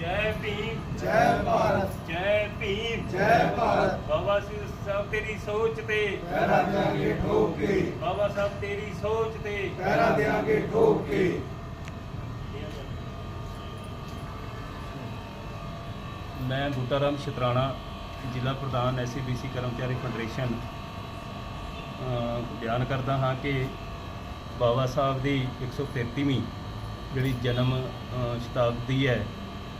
ਜੈ ਭੀਮ। ਜੈ ਭਾਰਤ। ਜੈ ਭੀਮ। ਜੈ ਭਾਰਤ। ਬਾਬਾ ਸਾਹਿਬ ਤੇਰੀ ਸੋਚ ਤੇ। ਪੈਰਾਂ ਦੇਾਂਗੇ ਠੋਕ ਕੇ। ਬਾਬਾ ਸਾਹਿਬ ਤੇਰੀ ਸੋਚ ਤੇ। ਪੈਰਾਂ ਦੇਾਂਗੇ ਠੋਕ ਕੇ। ਮੈਂ ਬੂਟਾਰਾਮ ਸ਼ਤਰਾਣਾ ਜ਼ਿਲ੍ਹਾ ਪ੍ਰਧਾਨ ਐਸਸੀਬੀਸੀ ਕਰਮਚਾਰੀ ਫੈਡਰੇਸ਼ਨ ਬਿਆਨ ਕਰਦਾ ਹਾਂ ਕਿ ਬਾਬਾ ਸਾਹਿਬ ਦੀ 133ਵੀਂ ਜਿਹੜੀ ਜਨਮ ਸ਼ਤਾਬਦੀ ਹੈ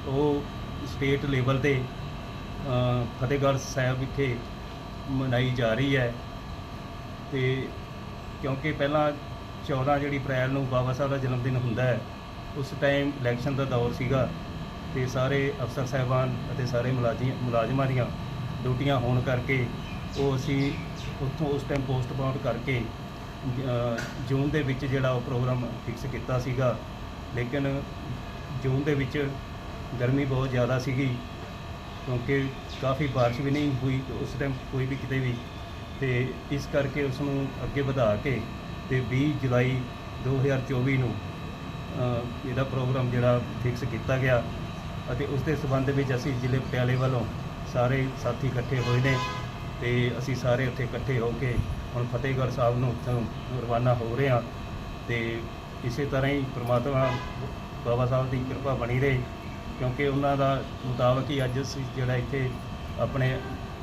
ਉਹ ਸਟੇਟ ਲੈਵਲ ਤੇ ਫਤਿਹਗੜ੍ਹ ਸਾਹਿਬ ਵਿਖੇ ਮਨਾਈ ਜਾ ਰਹੀ ਹੈ। ਤੇ ਕਿਉਂਕਿ ਪਹਿਲਾਂ 14 ਜਿਹੜੀ ਅਪ੍ਰੈਲ ਨੂੰ ਬਾਬਾ ਸਾਹਿਬ ਦਾ ਜਨਮ ਦਿਨ ਹੁੰਦਾ ਹੈ, ਉਸ ਟਾਈਮ ਇਲੈਕਸ਼ਨ ਦਾ ਦੌਰ ਸੀਗਾ ਤੇ ਸਾਰੇ ਅਫਸਰ ਸਾਹਿਬਾਨ ਅਤੇ ਸਾਰੇ ਮੁਲਾਜ਼ਮ ਮੁਲਾਜ਼ਮਾਂ ਦੀਆਂ ਡਿਊਟੀਆਂ ਹੋਣ ਕਰਕੇ ਉਹ ਅਸੀਂ ਉੱਥੋਂ ਉਸ ਟਾਈਮ ਪੋਸਟਪੋਨ ਕਰਕੇ ਜੂਨ ਦੇ ਵਿੱਚ ਜਿਹੜਾ ਉਹ ਪ੍ਰੋਗਰਾਮ ਫਿਕਸ ਕੀਤਾ ਸੀਗਾ। ਲੇਕਿਨ ਜੂਨ ਦੇ ਵਿੱਚ ਗਰਮੀ ਬਹੁਤ ਜ਼ਿਆਦਾ ਸੀਗੀ, ਕਿਉਂਕਿ ਕਾਫੀ ਬਾਰਿਸ਼ ਵੀ ਨਹੀਂ ਹੋਈ ਉਸ ਟਾਈਮ ਕੋਈ ਵੀ ਕਿਤੇ ਵੀ। ਤੇ ਇਸ ਕਰਕੇ ਉਸ ਨੂੰ ਅੱਗੇ ਵਧਾ ਕੇ ਤੇ 20 ਜੁਲਾਈ 2024 ਨੂੰ ਇਹਦਾ ਪ੍ਰੋਗਰਾਮ ਜਿਹੜਾ ਫਿਕਸ ਕੀਤਾ ਗਿਆ ਅਤੇ ਉਸ ਦੇ ਸਬੰਧ ਵਿੱਚ ਅਸੀਂ ਜ਼ਿਲ੍ਹੇ ਪਟਿਆਲੇ ਵੱਲੋਂ ਸਾਰੇ ਸਾਥੀ ਇਕੱਠੇ ਹੋਏ ਨੇ ਤੇ ਅਸੀਂ ਸਾਰੇ ਉੱਥੇ ਇਕੱਠੇ ਹੋ ਕੇ ਹੁਣ ਫਤਿਹਗੜ੍ਹ ਸਾਹਿਬ ਨੂੰ ਉੱਥੋਂ ਰਵਾਨਾ ਹੋ ਰਹੇ ਹਾਂ ਤੇ ਇਸੇ ਤਰ੍ਹਾਂ ਹੀ ਪ੍ਰਮਾਤਮਾ ਬਾਬਾ ਸਾਹਿਬ ਦੀ ਕਿਰਪਾ ਬਣੀ ਰਹੇ ਕਿਉਂਕਿ ਉਹਨਾਂ ਦਾ ਮੁਤਾਬਕ ਹੀ ਅੱਜ ਅਸੀਂ ਜਿਹੜਾ ਇੱਥੇ ਆਪਣੇ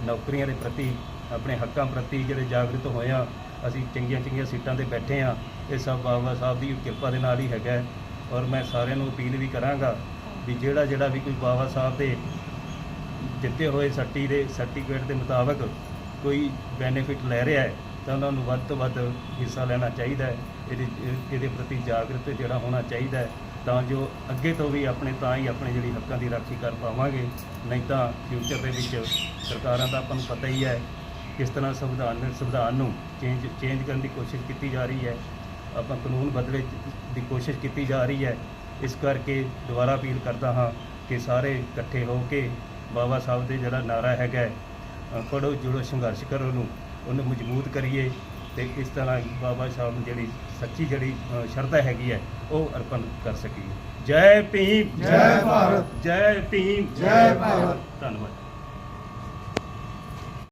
ਨੌਕਰੀਆਂ ਦੇ ਪ੍ਰਤੀ, ਆਪਣੇ ਹੱਕਾਂ ਪ੍ਰਤੀ ਜਿਹੜੇ ਜਾਗਰੂਕ ਹੋਏ ਹਾਂ ਅਸੀਂ ਚੰਗੀਆਂ ਚੰਗੀਆਂ ਸੀਟਾਂ ਤੇ ਬੈਠੇ ਹਾਂ ਇਹ ਸਭ ਬਾਬਾ ਸਾਹਿਬ ਦੀ ਕਿਰਪਾ ਦੇ ਨਾਲ ਹੀ ਹੈਗਾ ਔਰ ਮੈਂ ਸਾਰਿਆਂ ਨੂੰ ਅਪੀਲ ਵੀ ਕਰਾਂਗਾ ਵੀ ਜਿਹੜਾ ਜਿਹੜਾ ਵੀ ਕੋਈ ਬਾਬਾ ਸਾਹਿਬ ਦੇ ਦਿੱਤੇ ਹੋਏ ਸਰਟੀ ਦੇ, ਸਰਟੀਫਿਕੇਟ ਦੇ ਮੁਤਾਬਕ ਕੋਈ ਬੈਨੀਫਿਟ ਲੈ ਰਿਹਾ ਹੈ, ਤਾਂ ਉਹਨਾਂ ਨੂੰ ਵੱਧ ਤੋਂ ਵੱਧ ਹਿੱਸਾ ਲੈਣਾ ਚਾਹੀਦਾ ਹੈ। ਇਹਦੇ ਇਹਦੇ ਪ੍ਰਤੀ ਜਾਗਰੂਕ ਜਿਹੜਾ ਹੋਣਾ ਚਾਹੀਦਾ ਹੈ। ਤਾਂ ਜੋ ਅੱਗੇ ਤੋਂ ਵੀ ਆਪਣੇ ਤਾਂ ਹੀ ਆਪਣੇ ਜਿਹੜੀ ਹੱਕਾਂ ਦੀ ਰਾਖੀ ਕਰ ਪਾਵਾਂਗੇ ਨਹੀਂ ਤਾਂ ਫਿਊਚਰ ਦੇ ਵਿੱਚ ਸਰਕਾਰਾਂ ਦਾ ਆਪਾਂ ਨੂੰ ਪਤਾ ਹੀ ਹੈ ਕਿਸ ਤਰ੍ਹਾਂ ਸੰਵਿਧਾਨ ਸੰਵਿਧਾਨ ਨੂੰ ਚੇਂਜ ਚੇਂਜ ਕਰਨ ਦੀ ਕੋਸ਼ਿਸ਼ ਕੀਤੀ ਜਾ ਰਹੀ ਹੈ। ਆਪਾਂ ਕਾਨੂੰਨ ਬਦਲੇ ਦੀ ਕੋਸ਼ਿਸ਼ ਕੀਤੀ ਜਾ ਰਹੀ ਹੈ। ਇਸ ਕਰਕੇ ਦੁਬਾਰਾ ਅਪੀਲ ਕਰਦਾ ਹਾਂ ਕਿ ਸਾਰੇ ਇਕੱਠੇ ਹੋ ਕੇ ਬਾਬਾ ਸਾਹਿਬ ਦੇ ਜਿਹੜਾ ਨਾਰਾ ਹੈਗਾ ਹੈ, ਜੁੜੋ ਸੰਘਰਸ਼ ਕਰੋ ਨੂੰ ਉਹਨੂੰ ਮਜ਼ਬੂਤ ਕਰੀਏ। ਤੇ ਇਸ ਤਰ੍ਹਾਂ ਬਾਬਾ ਸਾਹਿਬ ਨੂੰ ਜਿਹੜੀ ਸੱਚੀ ਜਿਹੜੀ ਸ਼ਰਧਾ ਹੈਗੀ ਹੈ ਉਹ ਅਰਪਣ ਕਰ ਸਕੀਏ। ਜੈ ਭੀਮ। ਜੈ ਭਾਰਤ। ਜੈ ਭੀਮ। ਜੈ ਭਾਰਤ। ਧੰਨਵਾਦ।